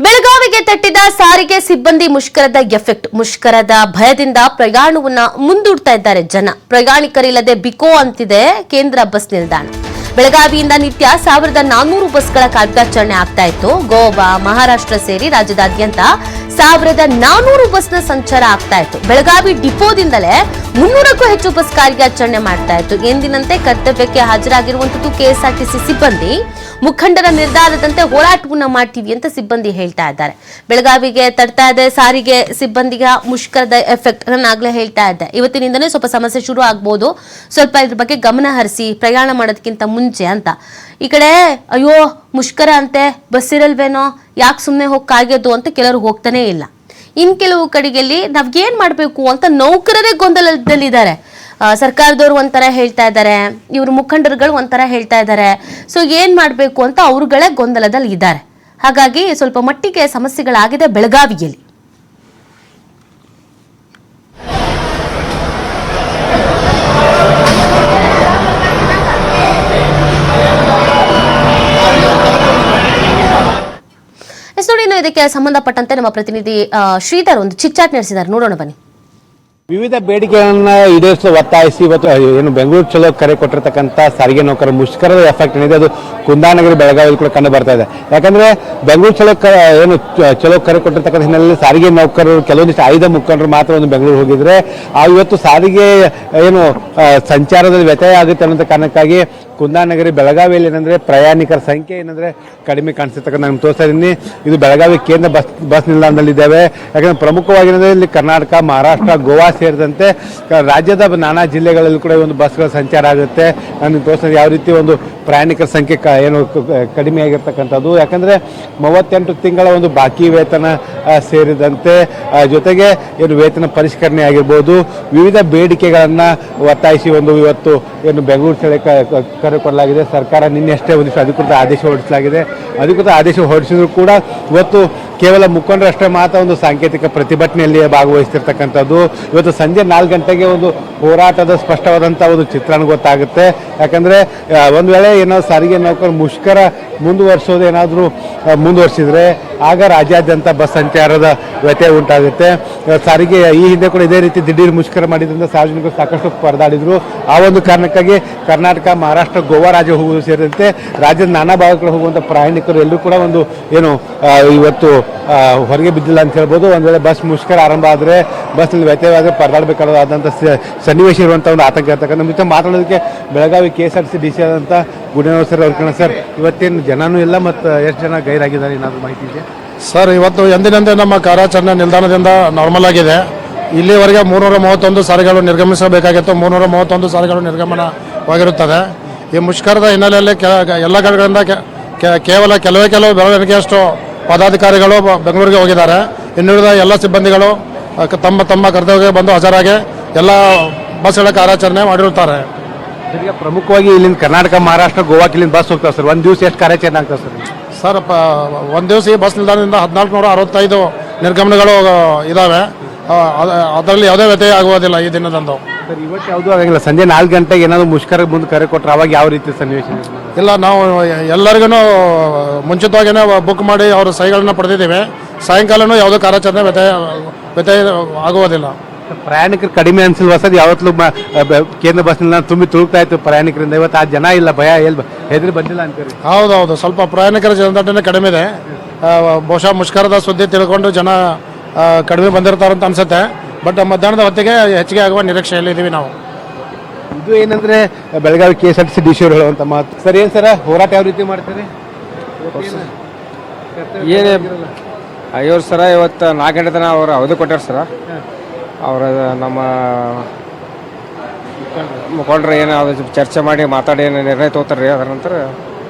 ಬೆಳಗಾವಿಗೆ ತಟ್ಟಿದ ಸಾರಿಗೆ ಸಿಬ್ಬಂದಿ ಮುಷ್ಕರದ ಎಫೆಕ್ಟ್, ಮುಷ್ಕರದ ಭಯದಿಂದ ಪ್ರಯಾಣವನ್ನ ಮುಂದೂಡ್ತಾ ಇದ್ದಾರೆ ಜನ. ಪ್ರಯಾಣಿಕರಿಲ್ಲದೆ ಬಿಕೋ ಅಂತಿದೆ ಕೇಂದ್ರ ಬಸ್ ನಿಲ್ದಾಣ. ಬೆಳಗಾವಿಯಿಂದ ನಿತ್ಯ ಸಾವಿರದ ನಾನ್ನೂರು ಬಸ್ಗಳ ಕಾರ್ಯಾಚರಣೆ ಆಗ್ತಾ ಇತ್ತು. ಗೋವಾ, ಮಹಾರಾಷ್ಟ್ರ ಸೇರಿ ರಾಜ್ಯದಾದ್ಯಂತ ಸಾವಿರದ ನಾನೂರು ಬಸ್ನ ಸಂಚಾರ ಆಗ್ತಾ ಇತ್ತು. ಬೆಳಗಾವಿ ಡಿಪೋದಿಂದಲೇ ಮುನ್ನೂರಕ್ಕೂ ಹೆಚ್ಚು ಬಸ್ ಕಾರ್ಯಾಚರಣೆ ಮಾಡ್ತಾ ಇತ್ತು. ಎಂದಿನಂತೆ ಕರ್ತವ್ಯಕ್ಕೆ ಹಾಜರಾಗಿರುವಂತದ್ದು ಕೆಎಸ್ಆರ್ಟಿಸಿ ಸಿಬ್ಬಂದಿ. ಮುಖಂಡರ ನಿರ್ಧಾರದಂತೆ ಹೋರಾಟವನ್ನ ಮಾಡ್ತೀವಿ ಅಂತ ಸಿಬ್ಬಂದಿ ಹೇಳ್ತಾ ಇದ್ದಾರೆ. ಬೆಳಗಾವಿಗೆ ತಡ್ತಾ ಇದೆ, ಸಾರಿಗೆ ಸಿಬ್ಬಂದಿಗೆ ಮುಷ್ಕರದ ಎಫೆಕ್ಟ್ ನಾನು ಆಗ್ಲೇ ಹೇಳ್ತಾ ಇದ್ದೆ ಇವತ್ತಿನಿಂದನೇ ಸ್ವಲ್ಪ ಸಮಸ್ಯೆ ಶುರು ಆಗ್ಬೋದು. ಸ್ವಲ್ಪ ಇದ್ರ ಬಗ್ಗೆ ಗಮನ ಹರಿಸಿ ಪ್ರಯಾಣ ಮಾಡೋದಕ್ಕಿಂತ ಮುಂಚೆ ಅಂತ. ಈ ಕಡೆ, ಅಯ್ಯೋ ಮುಷ್ಕರ ಅಂತೆ, ಬಸ್ ಇರಲ್ವೇನೋ, ಯಾಕೆ ಸುಮ್ಮನೆ ಹೋಗಿ ಕಾಯ್ಗೆದ್ದು ಅಂತ ಕೆಲವರು ಹೋಗ್ತಾನೇ ಇಲ್ಲ. ಇನ್ ಕೆಲವು ಕಡೆಗೆಲ್ಲಿ ನಾವೇನು ಮಾಡಬೇಕು ಅಂತ ನೌಕರರೇ ಗೊಂದಲದಲ್ಲಿದ್ದಾರೆ. ಸರ್ಕಾರದವ್ರು ಒಂಥರ ಹೇಳ್ತಾ ಇದ್ದಾರೆ, ಇವ್ರ ಮುಖಂಡರುಗಳು ಒಂಥರ ಹೇಳ್ತಾ ಇದ್ದಾರೆ. ಸೊ ಏನು ಮಾಡಬೇಕು ಅಂತ ಅವರುಗಳೇ ಗೊಂದಲದಲ್ಲಿ ಇದ್ದಾರೆ ಹಾಗಾಗಿ ಸ್ವಲ್ಪ ಮಟ್ಟಿಗೆ ಸಮಸ್ಯೆಗಳಾಗಿದೆ ಬೆಳಗಾವಿಯಲ್ಲಿ. ಇದಕ್ಕೆ ಸಂಬಂಧಪಟ್ಟಂತೆ ನಮ್ಮ ಪ್ರತಿನಿಧಿ ಶ್ರೀಧರ್ ಒಂದು ಚಿಚ್ಚಾಟ್ ನಡೆಸಿದ್ದಾರೆ. ನೋಡೋಣ ಬನ್ನಿ. ವಿವಿಧ ಬೇಡಿಕೆಗಳನ್ನ ಈಡೇರಿಸಲು ಒತ್ತಾಯಿಸಿ ಇವತ್ತು ಏನು ಬೆಂಗಳೂರು ಚಲೋ ಕರೆ ಕೊಟ್ಟಿರತಕ್ಕಂಥ ಸಾರಿಗೆ ನೌಕರ ಮುಷ್ಕರದ ಎಫೆಕ್ಟ್ ಏನಿದೆ, ಅದು ಕುಂದಾನಗರಿ ಬೆಳಗಾವಿಯಲ್ಲಿ ಕೂಡ ಕಂಡು ಬರ್ತಾ ಇದೆ. ಯಾಕಂದ್ರೆ ಬೆಂಗಳೂರು ಚಲೋ ಏನು ಚಲೋ ಕರೆ ಕೊಟ್ಟಿರ್ತಕ್ಕಂಥ ಹಿನ್ನೆಲೆಯಲ್ಲಿ ಸಾರಿಗೆ ನೌಕರರು ಕೆಲವೊಂದಿಷ್ಟು ಆಯ್ದ ಮುಖಂಡರು ಮಾತ್ರ ಒಂದು ಬೆಂಗಳೂರು ಹೋಗಿದ್ರೆ, ಆ ಇವತ್ತು ಸಾರಿಗೆ, ಏನು ಸಂಚಾರದಲ್ಲಿ ವ್ಯತ್ಯಯ ಆಗುತ್ತೆ ಅನ್ನೋ ಕಾರಣಕ್ಕಾಗಿ ಕುಂದಾನಗರಿ ಬೆಳಗಾವಿಯಲ್ಲಿ ಏನಂದ್ರೆ ಪ್ರಯಾಣಿಕರ ಸಂಖ್ಯೆ ಏನಂದ್ರೆ ಕಡಿಮೆ ಕಾಣಿಸ್ತಕ್ಕಂಥ ನಾನು ತೋರಿಸ್ತಾ ಇದ್ದೀನಿ. ಇದು ಬೆಳಗಾವಿ ಕೇಂದ್ರ ಬಸ್ ಬಸ್ ನಿಲ್ದಾಣದಲ್ಲಿದ್ದೇವೆ. ಯಾಕಂದ್ರೆ ಪ್ರಮುಖವಾಗಿ ಏನಂದ್ರೆ ಇಲ್ಲಿ ಕರ್ನಾಟಕ, ಮಹಾರಾಷ್ಟ್ರ, ಗೋವಾ ಸೇರಿದಂತೆ ರಾಜ್ಯದ ನಾನಾ ಜಿಲ್ಲೆಗಳಲ್ಲಿ ಕೂಡ ಒಂದು ಬಸ್ಗಳ ಸಂಚಾರ ಆಗುತ್ತೆ. ನಾನು ತೋರಿಸಿದ ಯಾವ ರೀತಿ ಒಂದು ಪ್ರಯಾಣಿಕರ ಸಂಖ್ಯೆ ಕ- ಏನು ಕಡಿಮೆ ಆಗಿರ್ತಕ್ಕಂಥದ್ದು. ಯಾಕಂದರೆ ಮೂವತ್ತೆಂಟು ತಿಂಗಳ ಒಂದು ಬಾಕಿ ವೇತನ ಸೇರಿದಂತೆ ಜೊತೆಗೆ ಏನು ವೇತನ ಪರಿಷ್ಕರಣೆ ಆಗಿರ್ಬೋದು. ವಿವಿಧ ಬೇಡಿಕೆಗಳನ್ನು ಒತ್ತಾಯಿಸಿ ಒಂದು ಇವತ್ತು ಏನು ಬೆಂಗಳೂರು ಕರೆ ಕೊಡಲಾಗಿದೆ. ಸರ್ಕಾರ ನಿನ್ನೆಷ್ಟೇ ಒಂದಿಷ್ಟು ಅಧಿಕೃತ ಆದೇಶ ಹೊರಡಿಸಲಾಗಿದೆ. ಅಧಿಕೃತ ಆದೇಶ ಹೊರಡಿಸಿದ್ರು ಕೂಡ ಇವತ್ತು ಕೇವಲ ಮುಖಂಡರಷ್ಟೇ ಮಾತ್ರ ಒಂದು ಸಾಂಕೇತಿಕ ಪ್ರತಿಭಟನೆಯಲ್ಲಿ ಭಾಗವಹಿಸ್ತಿರ್ತಕ್ಕಂಥದ್ದು. ಇವತ್ತು ಸಂಜೆ ನಾಲ್ಕು ಗಂಟೆಗೆ ಒಂದು ಹೋರಾಟದ ಸ್ಪಷ್ಟವಾದಂಥ ಒಂದು ಚಿತ್ರಣ ಗೊತ್ತಾಗುತ್ತೆ. ಯಾಕಂದರೆ ಒಂದು ವೇಳೆ ಏನೋ ಸಾರಿಗೆ ನೌಕರ ಮುಷ್ಕರ ಮುಂದುವರಿಸೋದು ಏನಾದರೂ ಮುಂದುವರಿಸಿದರೆ ಆಗ ರಾಜ್ಯಾದ್ಯಂತ ಬಸ್ ಸಂಚಾರದ ವ್ಯತ್ಯಯ ಉಂಟಾಗುತ್ತೆ. ಸಾರಿಗೆ ಈ ಹಿಂದೆ ಕೂಡ ಇದೇ ರೀತಿ ದಿಢೀರ್ ಮುಷ್ಕರ ಮಾಡಿದ್ರಿಂದ ಸಾರ್ವಜನಿಕರು ಸಾಕಷ್ಟು ಪರದಾಡಿದ್ರು ಆ ಒಂದು ಕಾರಣಕ್ಕಾಗಿ ಕರ್ನಾಟಕ, ಮಹಾರಾಷ್ಟ್ರ, ಗೋವಾ ರಾಜ್ಯ ಹೋಗುವುದು ಸೇರಿದಂತೆ ರಾಜ್ಯದ ನಾನಾ ಭಾಗಗಳು ಹೋಗುವಂಥ ಪ್ರಯಾಣಿಕರು ಎಲ್ಲರೂ ಕೂಡ ಒಂದು, ಏನು ಇವತ್ತು ಹೊರಗೆ ಬಿದ್ದಿಲ್ಲ ಅಂತ ಹೇಳ್ಬೋದು. ಒಂದು ವೇಳೆ ಬಸ್ ಮುಷ್ಕರ ಆರಂಭ ಆದರೆ ಬಸ್ನಲ್ಲಿ ವ್ಯತ್ಯಯವಾದರೆ ಪರದಾಡಬೇಕಾದಂಥ ಸನ್ನಿವೇಶ ಇರುವಂಥ ಒಂದು ಆತಂಕ ಇರ್ತಕ್ಕಂಥ ನಮ್ಮ ಮಾತಾಡೋದಕ್ಕೆ Belagavi K S R C D C ಆದಂಥ ಗುಡಿನವರ್ ಸರ್ ಅವ್ರ ಕಣ ಸರ್. ಇವತ್ತೇನು ಜನನೂ ಇಲ್ಲ ಮತ್ತು ಎಷ್ಟು ಜನ ಗೈರಾಗಿದ್ದಾರೆ? ಏನಾದರೂ ಮಾಹಿತಿ ಇದೆ ಸರ್, ಇವತ್ತು ಎಂದಿನಂತೆ ನಮ್ಮ ಕಾರ್ಯಾಚರಣೆ ನಿಲ್ದಾಣದಿಂದ ನಾರ್ಮಲ್ ಆಗಿದೆ. ಇಲ್ಲಿವರೆಗೆ ಮೂರ್ನೂರ ಮೂವತ್ತೊಂದು ಸಾರಿಗಳು ನಿರ್ಗಮಿಸಬೇಕಾಗಿತ್ತು. ಮೂರ್ನೂರ ಮೂವತ್ತೊಂದು ಸಾರಿಗಳು ನಿರ್ಗಮನವಾಗಿರುತ್ತದೆ. ಈ ಮುಷ್ಕರದ ಹಿನ್ನೆಲೆಯಲ್ಲಿ ಎಲ್ಲ ಕಡೆಗಳಿಂದ ಕೇವಲ ಕೆಲವೇ ಕೆಲವು ಬೆಳವಣಿಗೆಯಷ್ಟು ಪದಾಧಿಕಾರಿಗಳು ಬೆಂಗಳೂರಿಗೆ ಹೋಗಿದ್ದಾರೆ. ಇನ್ನುಳಿದ ಎಲ್ಲ ಸಿಬ್ಬಂದಿಗಳು ತಮ್ಮ ತಮ್ಮ ಕರ್ತವ್ಯಕ್ಕೆ ಬಂದು ಹಾಜರಾಗಿ ಎಲ್ಲ ಬಸ್ಗಳ ಕಾರ್ಯಾಚರಣೆ ಮಾಡಿರುತ್ತಾರೆ. ಪ್ರಮುಖವಾಗಿ ಇಲ್ಲಿಂದ ಕರ್ನಾಟಕ ಮಹಾರಾಷ್ಟ್ರ ಗೋವಾಕ್ಕೆ ಇಲ್ಲಿಂದ ಬಸ್ ಹೋಗ್ತಾರೆ ಸರ್. ಒಂದು ದಿವಸ ಎಷ್ಟು ಕಾರ್ಯಾಚರಣೆ ಆಗ್ತದೆ ಸರ್ ಸರ್ ಪ ಒಂದು ದಿವಸ ಈ ಬಸ್ ನಿಲ್ದಾಣದಿಂದ ಹದಿನಾಲ್ಕು ನೂರ ಅರವತ್ತೈದು ನಿರ್ಗಮನಗಳು ಇದ್ದಾವೆ ಅದರಲ್ಲಿ ಯಾವುದೇ ವ್ಯತ್ಯಯ ಆಗುವುದಿಲ್ಲ ಈ ದಿನದಂದು. ಸರ್ ಇವತ್ತು ಯಾವುದೂ ಆಗಂಗಿಲ್ಲ. ಸಂಜೆ ನಾಲ್ಕು ಗಂಟೆಗೆ ಏನಾದರೂ ಮುಷ್ಕರ ಮುಂದೆ ಕರೆ ಕೊಟ್ಟರೆ ಅವಾಗ ಯಾವ ರೀತಿ ಸನ್ನಿವೇಶ? ಇಲ್ಲ ನಾವು ಎಲ್ಲರಿಗೂ ಮುಂಚಿತವಾಗಿಯೇ ಬುಕ್ ಮಾಡಿ ಅವರ ಸಹಿಗಳನ್ನ ಪಡೆದಿದ್ದೇವೆ. ಸಾಯಂಕಾಲನೂ ಯಾವುದೇ ಕಾರ್ಯಾಚರಣೆ ವ್ಯತ್ಯಯ ವ್ಯತ್ಯಯ ಆಗುವುದಿಲ್ಲ. ಪ್ರಯಾಣಿಕರು ಕಡಿಮೆ ಅನ್ಸಿಲ್ವಾ ಸರ್? ಯಾವತ್ತೂ ಕೇಂದ್ರ ಬಸ್ ನಿಲ್ದಾಣ ತುಂಬಿ ತುಳುಕ್ತಾ ಇತ್ತು ಪ್ರಯಾಣಿಕರಿಂದ. ಇವತ್ತು ಆ ಜನ ಇಲ್ಲ ಭಯ ಎಲ್ಲಿ ಹೆದರಿ ಬಂದಿಲ್ಲ ಅಂತೀರಿ? ಹೌದೌದು ಸ್ವಲ್ಪ ಪ್ರಯಾಣಿಕರ ಜನದಟ್ಟಣೆ ಕಡಿಮೆ ಇದೆ. ಬಹುಶಃ ಮುಷ್ಕರದ ಸುದ್ದಿ ತಿಳ್ಕೊಂಡು ಜನ ಕಡಿಮೆ ಬಂದಿರ್ತಾರಂತ ಅನ್ಸುತ್ತೆ. ಬಟ್ ಮಧ್ಯಾಹ್ನದ ಹೊತ್ತಿಗೆ ಹೆಚ್ಚಿಗೆ ಆಗುವ ನಿರೀಕ್ಷೆಯಲ್ಲಿ ಇದ್ದೀವಿ ನಾವು. ಇದು ಏನಂದ್ರೆ Belagavi K S R T C D C ಅವರು ಹೇಳುವಂತ ಮಾತು. ಸರ್ ಏನು ಸರ ಹೋರಾಟ ಯಾವ ರೀತಿ ಮಾಡ್ತಾರೆ? ಏನೇ ಅಯ್ಯೋರು ಸರ ಇವತ್ತು ನಾಲ್ಕು ಗಂಟೆ ತನಕ ಅವರು ಅವಧಿ ಕೊಟ್ಟಾರ ಸರ. ಅವರ ನಮ್ಮ ಮುಖಂಡ್ರೆ ಏನು ಅದು ಚರ್ಚೆ ಮಾಡಿ ಮಾತಾಡಿ ಏನು ನಿರ್ಣಯ ತಗೋತಾರೆ ಅದರ ನಂತರ.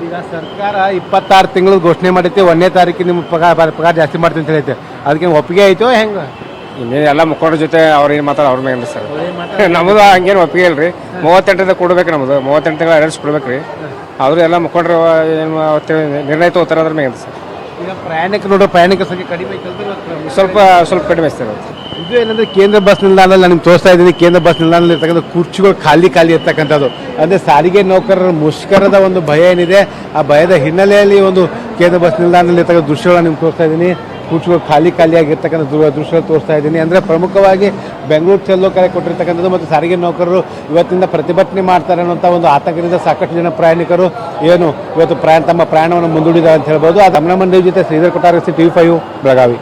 ಈಗ ಸರ್ಕಾರ ಇಪ್ಪತ್ತಾರು ತಿಂಗಳು ಘೋಷಣೆ ಮಾಡೈತಿ ಒಂದನೇ ತಾರೀಕಿಗೆ ನಿಮ್ಮ ಪಗಾರ ಪಗಾರ ಜಾಸ್ತಿ ಮಾಡ್ತೀನಿ ಅಂತ ಹೇಳೈತೆ ಅದಕ್ಕೆ ಒಪ್ಪಿಗೆ ಆಯ್ತು ಹೆಂಗ? ಇನ್ನೇನು ಎಲ್ಲ ಮುಖಂಡ್ರ ಜೊತೆ ಅವ್ರು ಏನು ಮಾತಾಡ ಅವ್ರ ಮೇಲೆ ಸರ್. ನಮ್ದು ಹಂಗೇನು ಒಪ್ಪಿಗೆ ಇಲ್ರಿ. ಮೂವತ್ತೆಂಟರಿಂದ ಕೊಡ್ಬೇಕು ನಮ್ದು. ಮೂವತ್ತೆಂಟು ತಿಂಗಳ ಅರೆಸ್ಟ್ ಕೊಡ್ಬೇಕು ರೀ ಆದರೂ ಎಲ್ಲ ಮುಖಂಡರು ಏನು ಅವತ್ತು ನಿರ್ಣಯ ತಗೋತಾರೆ ಅದ್ರ ಮೇಲೆ ಸರ್. ಈಗ ಪ್ರಯಾಣಿಕರು ನೋಡೋ ಪ್ರಯಾಣಿಕರ ಸಂಖ್ಯೆ ಕಡಿಮೆ ಸ್ವಲ್ಪ ಸ್ವಲ್ಪ ಕಡಿಮೆ ಸರ್ ಇದು ಏನಂದ್ರೆ ಕೇಂದ್ರ ಬಸ್ ನಿಲ್ದಾಣದಲ್ಲಿ ನಾನು ನಿಮ್ಗೆ ತೋರಿಸ್ತಾ ಇದ್ದೀನಿ. ಕೇಂದ್ರ ಬಸ್ ನಿಲ್ದಾಣದಲ್ಲಿ ಇರ್ತಕ್ಕಂಥ ಕುರ್ಚಿಗಳು ಖಾಲಿ ಖಾಲಿ ಇರ್ತಕ್ಕಂಥದ್ದು. ಅಂದ್ರೆ ಸಾರಿಗೆ ನೌಕರರ ಮುಷ್ಕರದ ಒಂದು ಭಯ ಏನಿದೆ. ಆ ಭಯದ ಹಿನ್ನೆಲೆಯಲ್ಲಿ ಒಂದು ಕೇಂದ್ರ ಬಸ್ ನಿಲ್ದಾಣದಲ್ಲಿ ಇರ್ತಕ್ಕಂಥ ದೃಶ್ಯಗಳನ್ನ ನಿಮ್ಗೆ ತೋರಿಸ್ತಾ ಇದ್ದೀನಿ. ಕುರ್ಚಿಗಳು ಖಾಲಿ ಖಾಲಿಯಾಗಿರ್ತಕ್ಕಂಥ ದೃ ದೃಶ್ಯ ತೋರಿಸ್ತಾ ಇದ್ದೀನಿ. ಅಂದರೆ ಪ್ರಮುಖವಾಗಿ ಬೆಂಗಳೂರು ಚೆಲ್ಲೋ ಕರೆ ಕೊಟ್ಟಿರ್ತಕ್ಕಂಥದ್ದು ಮತ್ತು ಸಾರಿಗೆ ನೌಕರರು ಇವತ್ತಿಂದ ಪ್ರತಿಭಟನೆ ಮಾಡ್ತಾರೆ ಅನ್ನೋಂಥ ಒಂದು ಆತಂಕದಿಂದ ಸಾಕಷ್ಟು ಜನ ಪ್ರಯಾಣಿಕರು ಏನು ಇವತ್ತು ಪ್ರಯಾಣ ತಮ್ಮ ಪ್ರಯಾಣವನ್ನು ಮುಂದೂಡಿದ್ದಾರೆ ಅಂತ ಹೇಳ್ಬೋದು. ಅದು ಅಮನಮನ್ ಜೊತೆ ಶ್ರೀಧರ್ ಕೊಟ್ಟಾರಸಿ ಟಿ ಫೈವ್ ಬೆಳಗಾವಿ.